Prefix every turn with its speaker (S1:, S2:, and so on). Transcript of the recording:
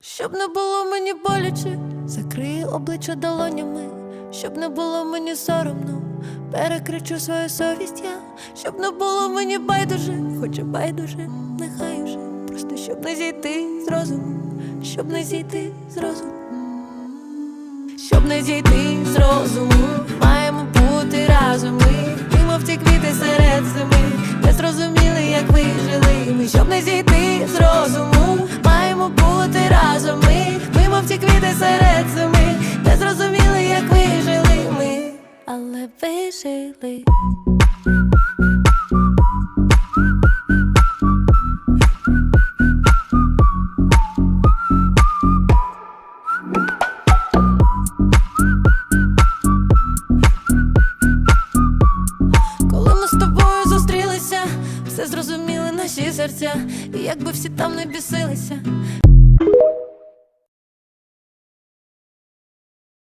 S1: щоб не було мені боляче, закрию обличчя долонями, щоб не було мені соромно, перекричу свою совість я, щоб не було мені байдуже, хоча байдуже, нехай уже, просто щоб не зійти з розуму, щоб не зійти з розуму. Щоб не зійти з розуму, маємо бути разом ми, ми мов ті квіти серед зими, не зрозуміли, як ви жили. Ми щоб не зійти з розуму, маємо бути але вижили. Все зрозуміли наші серця, і якби всі там не бісилися.